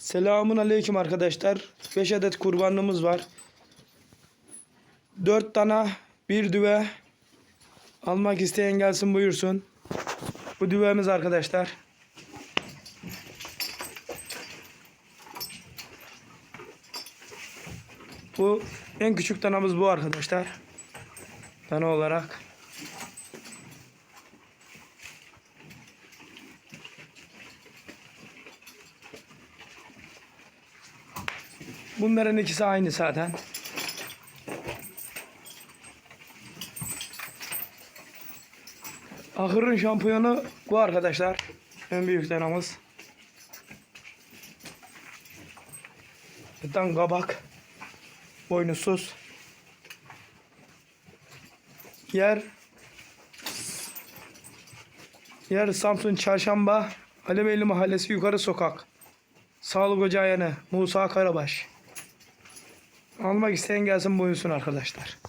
Selamun aleyküm arkadaşlar. 5 adet kurbanlığımız var. 4 tane bir düve. Almak isteyen gelsin buyursun. Bu düvemiz arkadaşlar. Bu en küçük danamız bu arkadaşlar. Dana olarak. Bunların ikisi aynı zaten. Ahırın şampiyonu bu arkadaşlar. En büyük danamız. Zaten kabak. Boynuzsuz. Yer Yer Samsun Çarşamba Alebeyli Mahallesi Yukarı Sokak. Sağlık Ocağı Musa Karabaş. Almak isteyen gelsin buyursun arkadaşlar.